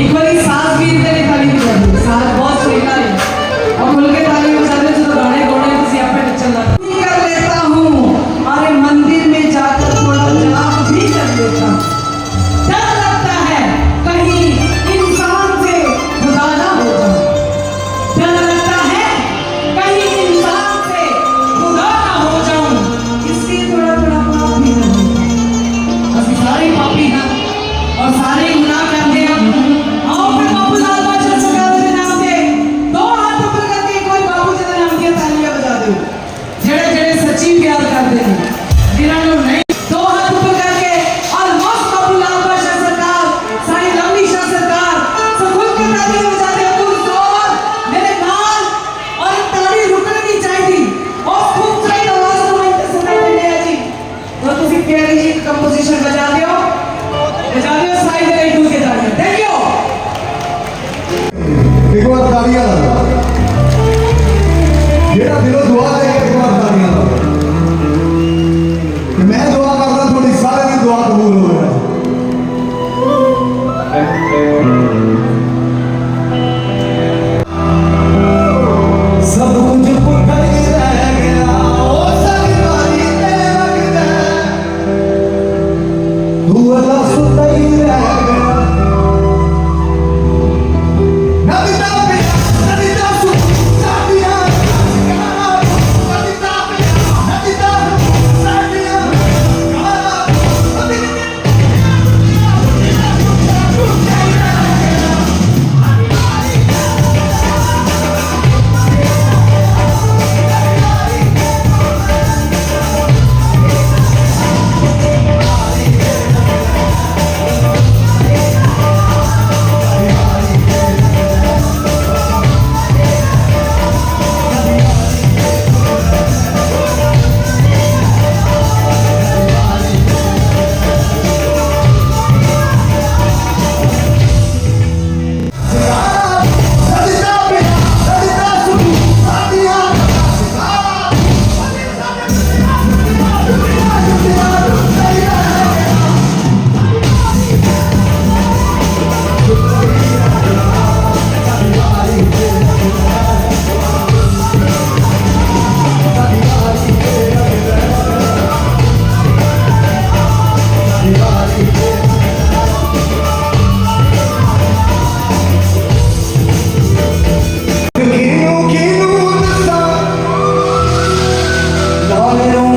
ਇੱਕ ਵਾਰੀ ਸਾਹ ਵੀ ਤੇ ਲਾਲੇ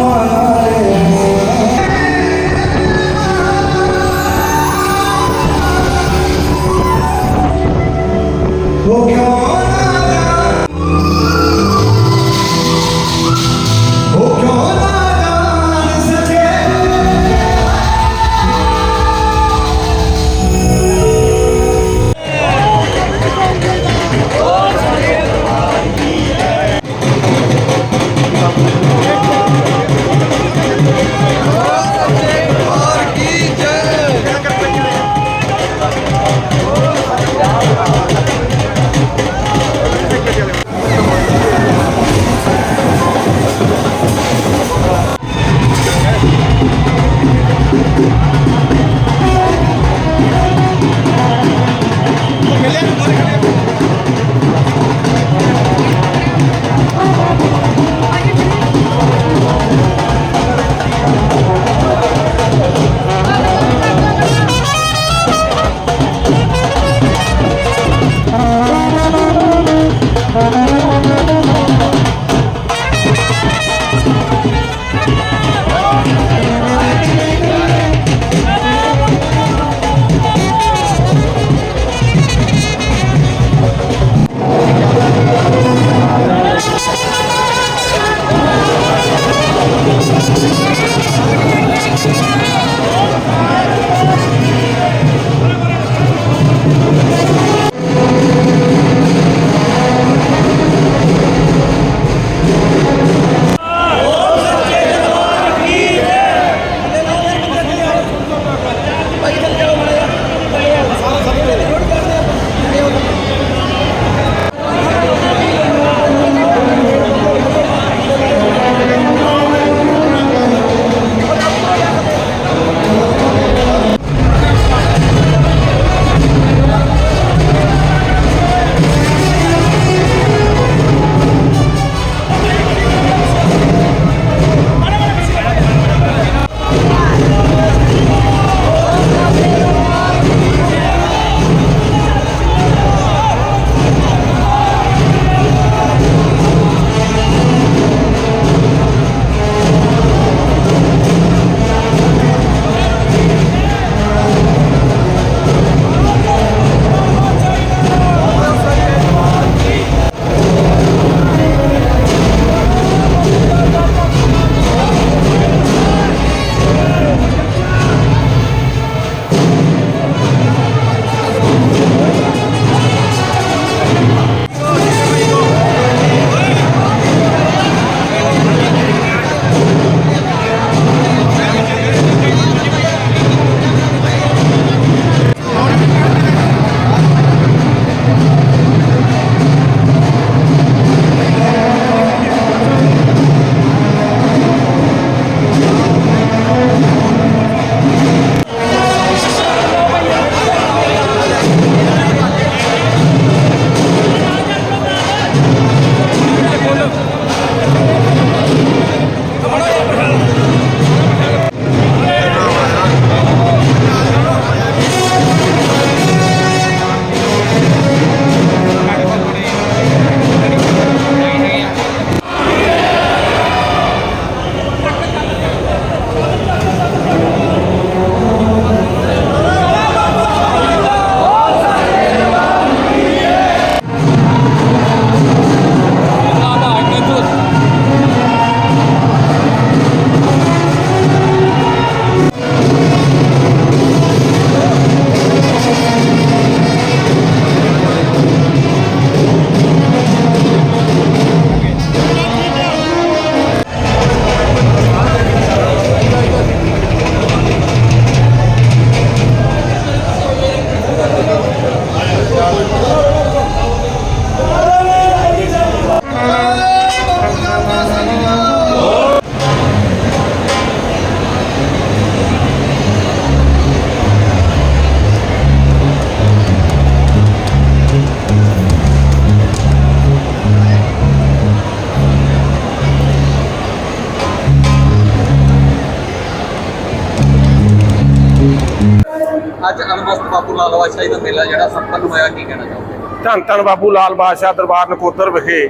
ਅੱਜ ਅਨਮਸਤ ਬਾਪੂ ਲਾਲ ਬਾਦਸ਼ਾਹੀ ਦਾ ਮੇਲਾ ਜਿਹੜਾ ਸੰਪੰਨ ਹੋਇਆ, ਕੀ ਕਹਿਣਾ ਚਾਹੋਗੇ? ਧੰਨ ਧੰਨ ਬਾਬੂ ਲਾਲ ਬਾਦਸ਼ਾਹ ਦਰਬਾਰ ਨਕੋਦਰ ਵਿਖੇ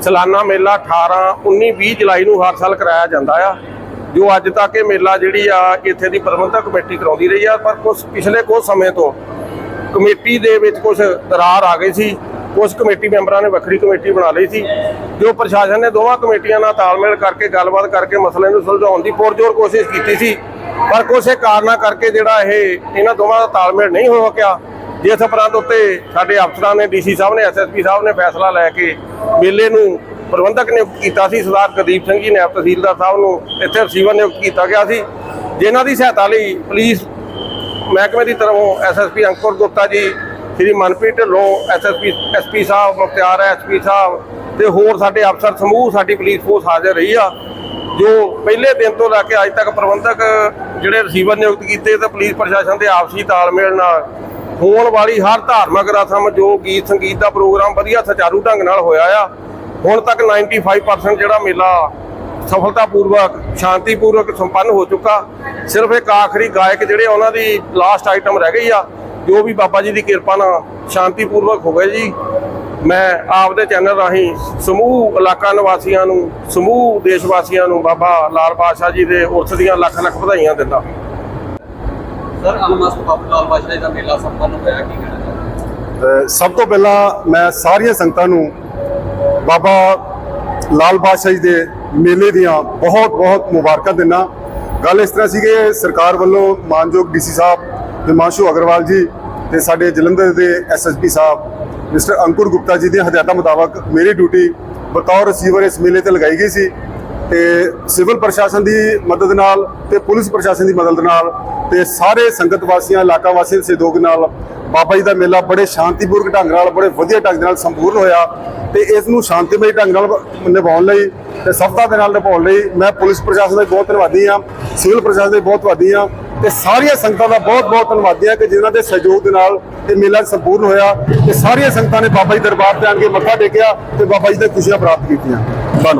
ਸਾਲਾਨਾ ਮੇਲਾ 18 19 20 ਜੁਲਾਈ ਨੂੰ ਹਰ ਸਾਲ ਕਰਾਇਆ ਜਾਂਦਾ ਆ। ਜੋ ਅੱਜ ਤੱਕ ਇਹ ਮੇਲਾ ਜਿਹੜੀ ਆ, ਇੱਥੇ ਦੀ ਪ੍ਰਬੰਧਕ ਕਮੇਟੀ ਕਰਾਉਂਦੀ ਰਹੀ ਆ, ਪਰ ਕੁਝ ਪਿਛਲੇ ਕੁਝ ਸਮੇਂ ਤੋਂ ਕਮੇਟੀ ਦੇ ਵਿੱਚ ਕੁਝ ਦਰਾਰ ਆ ਗਏ ਸੀ। ਉਸ ਕਮੇਟੀ ਮੈਂਬਰਾਂ ਨੇ ਵੱਖਰੀ ਕਮੇਟੀ ਬਣਾ ਲਈ ਸੀ, ਜੋ ਪ੍ਰਸ਼ਾਸਨ ਨੇ ਦੋਵਾਂ ਕਮੇਟੀਆਂ ਨਾਲ ਤਾਲਮੇਲ ਕਰਕੇ ਗੱਲਬਾਤ ਕਰਕੇ ਮਸਲੇ ਨੂੰ ਸੁਲਝਾਉਣ ਦੀ ਪੁਰਜੋਰ ਕੋਸ਼ਿਸ਼ ਕੀਤੀ ਸੀ। ਪਰ ਕੁਝ ਕਾਰਨਾਂ ਕਰਕੇ ਜਿਹੜਾ ਇਹ ਇਹਨਾਂ ਦੋਵਾਂ ਦਾ ਤਾਲਮੇਲ ਨਹੀਂ ਹੋ ਸਕਿਆ। ਜਿਸ ਉਪਰੰਤ ਉੱਤੇ ਸਾਡੇ ਅਫਸਰਾਂ ਨੇ, ਡੀਸੀ ਸਾਹਿਬ ਨੇ ਐਸਐਸਪੀ ਸਾਹਿਬ ਨੇ ਫੈਸਲਾ ਲੈ ਕੇ ਮੇਲੇ ਨੂੰ ਪ੍ਰਬੰਧਕ ਨਿਯੁਕਤ ਕੀਤਾ ਸੀ। ਸਰਦਾਰ ਕੁਲਦੀਪ ਸਿੰਘ ਜੀ ਨੇ ਤਹਿਸੀਲਦਾਰ ਸਾਹਿਬ ਨੂੰ ਇੱਥੇ ਰਿਸੀਵਰ ਨਿਯੁਕਤ ਕੀਤਾ ਗਿਆ ਸੀ। ਜਿਨ੍ਹਾਂ ਦੀ ਸਹਾਇਤਾ ਲਈ ਪੁਲਿਸ ਮਹਿਕਮੇ ਦੀ ਤਰਫੋਂ SSP Ankur Gupta ji Shri Manpreet Dhillon SSP SP Sahib Mukhtiar SP Sahib ਤੇ ਹੋਰ ਸਾਡੇ ਅਫਸਰ ਸਮੂਹ, ਸਾਡੀ ਪੁਲਿਸ ਫੋਰਸ ਹਾਜ਼ਰ ਰਹੀ ਆ। ਜੋ ਪਹਿਲੇ ਦਿਨ ਤੋਂ ਲੈ ਕੇ ਅੱਜ ਤੱਕ ਪ੍ਰਬੰਧਕ ਜਿਹੜੇ ਰਿਸੀਵਰ ਨਿਯੁਕਤ ਕੀਤੇ ਤੇ ਪੁਲਿਸ ਪ੍ਰਸ਼ਾਸਨ ਦੇ ਆਪਸੀ ਤਾਲਮੇਲ ਨਾਲ ਹੋਣ ਵਾਲੀ ਹਰ ਧਾਰਮਿਕ ਰਸਮ, ਜੋ ਗੀਤ ਸੰਗੀਤ ਦਾ ਪ੍ਰੋਗਰਾਮ ਵਧੀਆ ਸੁਚਾਰੂ ਢੰਗ ਨਾਲ ਹੋਇਆ ਆ, ਹੁਣ ਤੱਕ 95% ਜਿਹੜਾ ਮੇਲਾ ਸਫਲਤਾਪੂਰਵਕ, ਸ਼ਾਂਤੀਪੂਰਵਕ ਸੰਪੰਨ ਹੋ ਚੁੱਕਾ। ਸਿਰਫ ਇੱਕ ਆਖਰੀ ਗਾਇਕ ਜਿਹੜੇ ਉਹਨਾਂ ਦੀ ਲਾਸਟ ਆਈਟਮ ਰਹਿ ਗਈ ਆ ਜੋ ਵੀ ਬਾਬਾ ਜੀ ਦੀ ਕਿਰਪਾ ਨਾਲ ਸ਼ਾਂਤੀਪੂਰਵਕ ਹੋ ਗਏ ਜੀ ਮੈਂ ਆਪਦੇ ਚੈਨਲ ਰਾਹੀਂ ਸਮੂਹ ਇਲਾਕਾ ਨਿਵਾਸੀਆਂ ਨੂੰ ਸਮੂਹ ਦੇਸ਼ ਵਾਸੀਆਂ ਨੂੰ ਬਾਬਾ ਲਾਲ ਬਾਦਸ਼ਾਹ ਜੀ ਦੇ ਉਰਸ ਦੀਆਂ ਲੱਖ ਲੱਖ ਵਧਾਈਆਂ ਦਿੰਦਾ। ਸਰ ਅਨਮਸਤ ਬਾਪੂ ਲਾਲ ਬਾਦਸ਼ਾਹੀ ਦਾ ਮੇਲਾ ਸੰਪੰਨ ਹੋਇਆ ਕੀ ਕਹਿਣਾ ਸਭ ਤੋਂ ਪਹਿਲਾਂ ਮੈਂ ਸਾਰੀਆਂ ਸੰਗਤਾਂ ਨੂੰ ਬਾਬਾ ਲਾਲ ਬਾਦਸ਼ਾਹ ਜੀ ਦੇ ਮੇਲੇ ਦੀਆਂ ਬਹੁਤ ਬਹੁਤ ਮੁਬਾਰਕਾਂ ਦਿੰਦਾ। ਗੱਲ ਇਸ ਤਰ੍ਹਾਂ ਸੀ ਕਿ ਸਰਕਾਰ ਵੱਲੋਂ ਮਾਨਯੋਗ ਡੀਸੀ ਸਾਹਿਬ ਦਿਮਾਸ਼ੂ ਅਗਰਵਾਲ ਜੀ ਤੇ ਸਾਡੇ ਜਲੰਧਰ ਦੇ ਐਸਐਸਪੀ ਸਾਹਿਬ, ਮਿਸਟਰ ਅੰਕੁਰ ਗੁਪਤਾ ਜੀ ਦੀਆਂ ਹਦਾਇਤਾਂ ਮੁਤਾਬਕ ਮੇਰੀ ਡਿਊਟੀ ਬਤੌਰ ਰਿਸੀਵਰ ਇਸ ਮੇਲੇ ਤੇ ਲਗਾਈ ਗਈ ਸੀ। ਤੇ ਸਿਵਲ ਪ੍ਰਸ਼ਾਸਨ ਦੀ ਮਦਦ ਨਾਲ ਤੇ ਪੁਲਿਸ ਪ੍ਰਸ਼ਾਸਨ ਦੀ ਮਦਦ ਨਾਲ ਤੇ ਸਾਰੇ ਸੰਗਤ ਵਾਸੀਆਂ, ਇਲਾਕਾ ਵਾਸੀਆਂ ਦੇ ਸਹਿਯੋਗ ਨਾਲ ਬਾਬਾ ਜੀ ਦਾ ਮੇਲਾ ਬੜੇ ਸ਼ਾਂਤੀਪੂਰਕ ਢੰਗ ਨਾਲ, ਬੜੇ ਵਧੀਆ ਢੰਗ ਨਾਲ ਸੰਪੂਰਨ ਹੋਇਆ ਤੇ ਇਸ ਨੂੰ ਸ਼ਾਂਤੀਮਈ ਢੰਗ ਨਾਲ ਨਿਭਾਉਣ ਲਈ ਤੇ ਸਫਲਤਾ ਦੇ ਨਾਲ ਨਿਭਾਉਣ ਲਈ ਮੈਂ ਪੁਲਿਸ ਪ੍ਰਸ਼ਾਸਨ ਦਾ ਬਹੁਤ ਧੰਨਵਾਦੀ ਹਾਂ, ਸਿਵਲ ਪ੍ਰਸ਼ਾਸਨ ਦਾ ਬਹੁਤ ਧੰਨਵਾਦੀ ਹਾਂ ਤੇ ਸਾਰੀਆਂ ਸੰਗਤਾਂ ਦਾ ਬਹੁਤ ਬਹੁਤ ਧੰਨਵਾਦੀ ਹਾਂ ਕਿ ਜਿਨ੍ਹਾਂ ਦੇ ਸਹਿਯੋਗ ਦੇ ਨਾਲ ਇਹ ਮੇਲਾ ਸੰਪੂਰਨ ਹੋਇਆ ਤੇ ਸਾਰੀਆਂ ਸੰਗਤਾਂ ਨੇ ਬਾਬਾ ਜੀ ਦਰਬਾਰ ਤੇ ਆਣ ਕੇ ਮੱਥਾ ਟੇਕਿਆ ਤੇ ਬਾਬਾ ਜੀ ਦੀਆਂ ਖੁਸ਼ੀਆਂ ਪ੍ਰਾਪਤ ਕੀਤੀਆਂ। ਧੰਨਵਾਦ।